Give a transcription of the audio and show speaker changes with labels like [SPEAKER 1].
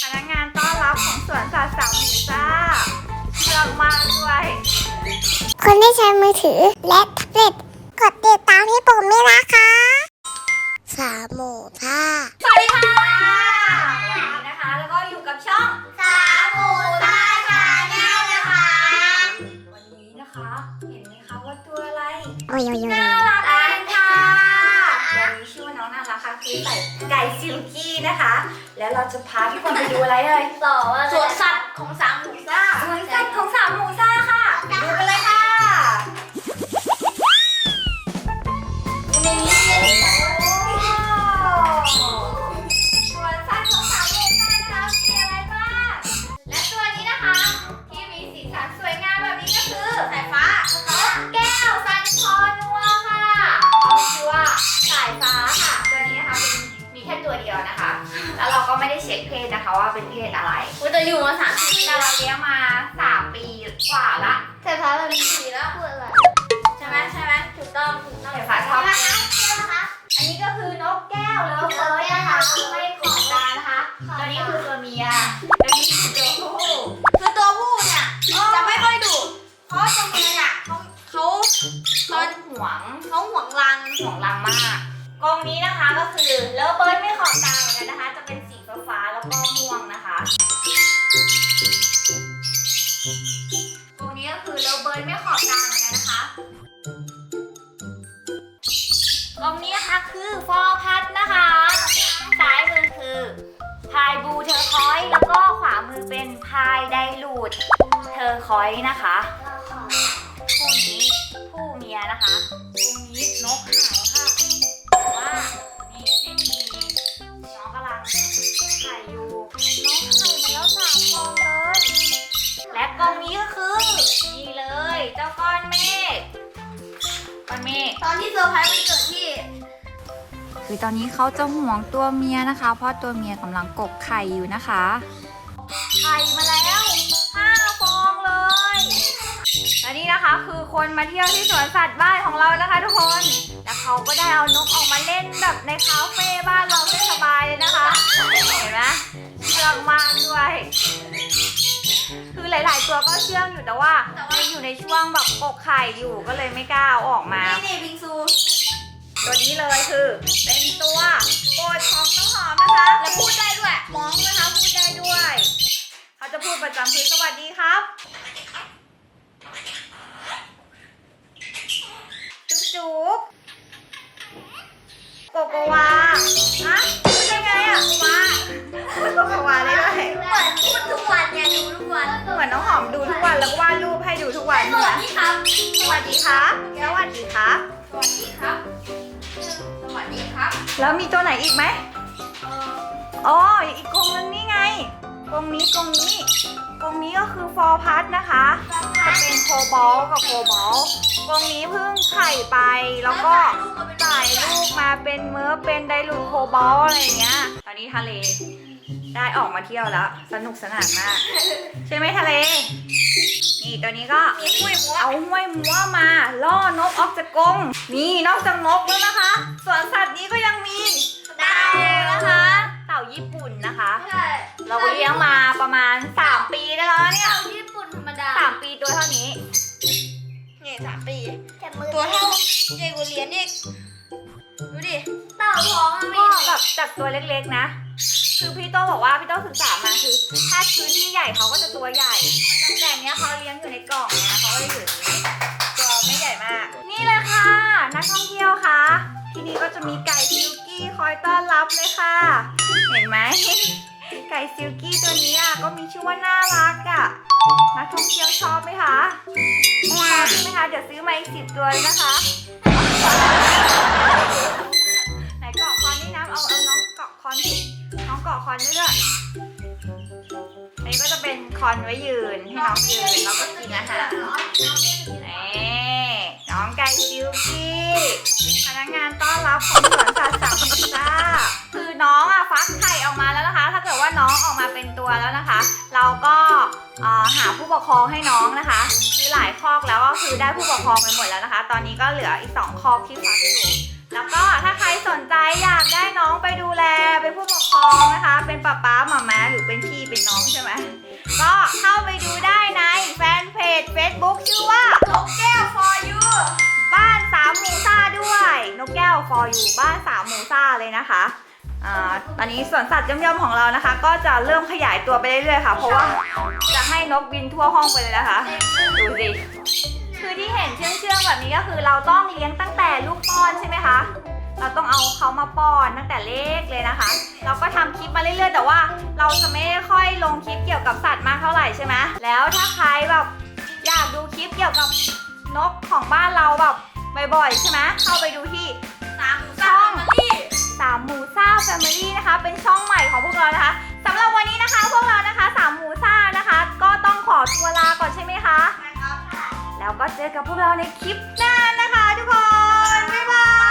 [SPEAKER 1] พนักงานต้อนรับของสวนสัตว์สามหมูซ่าเชื่องมากด้วย
[SPEAKER 2] คนที่ใช้มือถือและแท็บเล็ตกดติดตามที่ปุ่มนี้นะคะ สามหมูท่า
[SPEAKER 1] สวัสดีค่ะวันนี้นะคะ แล้วก็อยู่กับช่อง
[SPEAKER 2] สามหมูท่าชาแนลนะคะ
[SPEAKER 1] วันนี้นะคะ เห็นไหมคะว่าตัวอะไร
[SPEAKER 2] โอ้ยโอ้ยโอ้ย
[SPEAKER 1] น่ารักเองค่ะวันนี้ชื่อว่าน้องน่ารักค่ะคือไก่ ไก่ซิลกี้นะคะ แล้วเราจะพาทุกคนไปดูอะไรเลย
[SPEAKER 2] ต่อว่า
[SPEAKER 1] สวนสัตว์ของสามหมูซ่าสวนสัตว์ของสาม แล้วเราก็ไม่ได้เช็คเพศนะคะว่าเป็นเพศอะไร
[SPEAKER 2] กูจะอยู่มาสามสิบ
[SPEAKER 1] แต่เราเลี้ยงมาสามปีกว่าละ
[SPEAKER 2] สายฟ้าแบบนี้สีแล้วพูดอะไร
[SPEAKER 1] ใช่ไหมใช่ไหม
[SPEAKER 2] ถูกต้องถูกต้อง
[SPEAKER 1] เดี๋ยวฟ้าชอบ
[SPEAKER 2] ใช่ไหมคะใช่ไหมคะ
[SPEAKER 1] อันนี้ก็คือนกแก้วแล้วเฟิร์สนะคะไม่ขอบตานะคะ ตัวนี้คือตัวเมียตัวนี้คือตัวผู้
[SPEAKER 2] คือตัวผู้เนี่ยจะไม่ค่อยดุเพราะตัวเมียเนี่ยเขาเขา
[SPEAKER 1] ต้นหวง
[SPEAKER 2] เขาห่วงรัง
[SPEAKER 1] ห่วงรังมากกรงนี้นะคะก็คือเลเบิร์ดไม่ขอบตาเหมือนกันนะคะจะเป็น วงนะคะกรงนี้ก็คือเลเบิร์ดไม่ขอบตาเหมือนกันนะคะกรงนี้นะคะคือฟอร์พัดนะคะ ซ้ายมือคือพายบูเทอร์คอยส์แล้วก็ขวามือเป็นพายไดรูดเทอร์คอยส์นะคะคู่นี้คู่เมียนะคะคู่นี้นกหายค่ะ และกองนี้ก็คือนี่เลยเจ้าก้อนเมฆก้อนเมฆ
[SPEAKER 2] ตอนที่เซอร์ไพรส์วันเกิดที่
[SPEAKER 1] คือตอนนี้เขาจะห่วงตัวเมียนะคะ เพราะตัวเมียกำลังกกไข่อยู่นะคะ ไข่มาแล้วห้าฟองเลยและนี่นะคะคือคนมาเที่ยวที่สวนสัตว์บ้านของเรานะคะ ทุกคน แล้วเขาก็ได้เอานกออกมาเล่นแบบในคาเฟ่ หลาย ๆ ตัวก็เชื่องอยู่แต่ว่ายังอยู่ในช่วงแบบกกไข่อยู่ก็เลยไม่กล้าเอาออกมา
[SPEAKER 2] นี่นี่บิงซู
[SPEAKER 1] ตัวนี้เลยคือเป็นตัวโปรดของน้องหอมนะคะ
[SPEAKER 2] และพูดได้ด้วย
[SPEAKER 1] มองนะคะพูดได้ด้วย เขาจะพูดประจำคือสวัสดีครับ
[SPEAKER 2] น
[SPEAKER 1] เหมือนน้องหอมดูทุกวันแล้วก็วาดรูปให้ดูทุกวัน
[SPEAKER 2] สวัสดีครับ
[SPEAKER 1] สวัสดีครับสวัสดีครับ
[SPEAKER 2] สวัสดีครับ สวัสดีครับ
[SPEAKER 1] แล้วมีตัวไหนอีกไหม
[SPEAKER 2] เอ่อ
[SPEAKER 1] อ๋ออีกกรงนึงนี่ไงกรงนี้กรงนี้กรงนี้ก็คือฟอร์พัทนะคะจะเป็นโคบอลกับโคบอลกรงนี้เพิ่งไข่ไปแล้วก็จ่ายลูกมาเป็นเมื่อเป็นไดรูดโคบอลอะไรอย่างเงี้ย ตอนนี้ทะเล ได้ออกมาเที่ยวแล้ว สนุกสนานมาก ใช่ไหมทะเล นี่ตัวนี้ก็
[SPEAKER 2] มีคุยมัว
[SPEAKER 1] เอาห้วยมัวมาล่อนกออกจากกรงนี่นอกจากนกแล้วนะคะสวนสัตว์นี้ก็ยังมีเต่านะคะ เต่าญี่ปุ่นนะคะ
[SPEAKER 2] ใช่
[SPEAKER 1] เราก็เลี้ยงมาประมาณ 3 ปีได้แล้วนะเนี่ย
[SPEAKER 2] เต่าญี่ปุ่นธรรมดา
[SPEAKER 1] สามปีตัวเท่านี้
[SPEAKER 2] เนี่ยสามปีตัวเท่าเยกูเลียนอีกดูดิ เต่าท้องมัน
[SPEAKER 1] ก็
[SPEAKER 2] มี
[SPEAKER 1] แบบจากตัวเล็กๆนะ คือพี่โตบอกว่าพี่โตศึกษามาคือถ้าพื้นที่ใหญ่เขาก็จะตัวใหญ่แต่เนี้ยเขาเลี้ยงอยู่ในกล่องนะเขาก็เลยอยู่อย่างนี้ตัวไม่ใหญ่มาก นี่เลยค่ะนักท่องเที่ยวค่ะ ที่นี่ก็จะมีไก่ซิลกี้คอยต้อนรับเลยค่ะ เห็นไหมไก่ซิลกี้ตัวนี้อะก็มีชื่อว่าน่ารักอะนักท่องเที่ยวชอบไหมคะชอบใช่ไหมคะเดี๋ยวซื้อมาอีกสิบตัวเลยนะคะ อนด้วยอันนี้ก็จะเป็นคอนไว้ยืนให้น้องยืนแล้วก็กินอาหารนี่น้องไก่ซิลกี้พนักงานต้อนรับของสวนสัตว์สามพิซซ่าคือน้องอะฟักไข่ออกมาแล้วนะคะ ถ้าเกิดว่าน้องออกมาเป็นตัวแล้วนะคะ เราก็หาผู้ปกครองให้น้องนะคะ คือหลายคอกแล้วก็คือได้ผู้ปกครองไปหมดแล้วนะคะ ตอนนี้ก็เหลืออีกสองคอกที่ฟักอยู่ แล้วก็ถ้าใครสนใจอยากได้น้องไปดูแลเป็นผู้ปกครองนะคะ เป็นป๊าป๊าหมาม้าหรือเป็นพี่เป็นน้องใช่ไหมก็เข้าไปดูได้ในแฟนเพจ Facebook ชื่อว่านกแก้ว for you บ้านสามหมูซ่าด้วย นกแก้ว for you บ้านสามหมูซ่าเลยนะคะอ่าตอนนี้สวนสัตว์ย่อมๆของเรานะคะ ก็จะเริ่มขยายตัวไปเรื่อยๆค่ะ เพราะว่าจะให้นกบินทั่วห้องไปเลยนะคะ ดูสิ คือที่เห็นเชื่องๆแบบนี้ก็คือเราต้องเลี้ยงตั้งแต่ลูกป้อนใช่ไหมคะ เราต้องเอาเขามาป้อนตั้งแต่เล็กเลยนะคะ เราก็ทำคลิปมาเรื่อยๆ แต่ว่าเราจะไม่ค่อยลงคลิปเกี่ยวกับสัตว์มากเท่าไหร่ใช่ไหมแล้วถ้าใครแบบอยากดูคลิปเกี่ยวกับนกของบ้านเราแบบบ่อยๆใช่ไหมเข้าไปดูที่สามหมูซ่าแฟมิลี่สามหมูซ่าแฟมิลี่นะคะ เป็นช่องใหม่ของพวกเรานะคะสำหรับวันนี้นะคะพวกเรานะคะสามหมูซ่านะคะ ก็ต้องขอตัวลาก่อนใช่ไหมคะ แล้วก็เจอกับพวกเราในคลิปหน้านะคะทุกคน บ๊ายบาย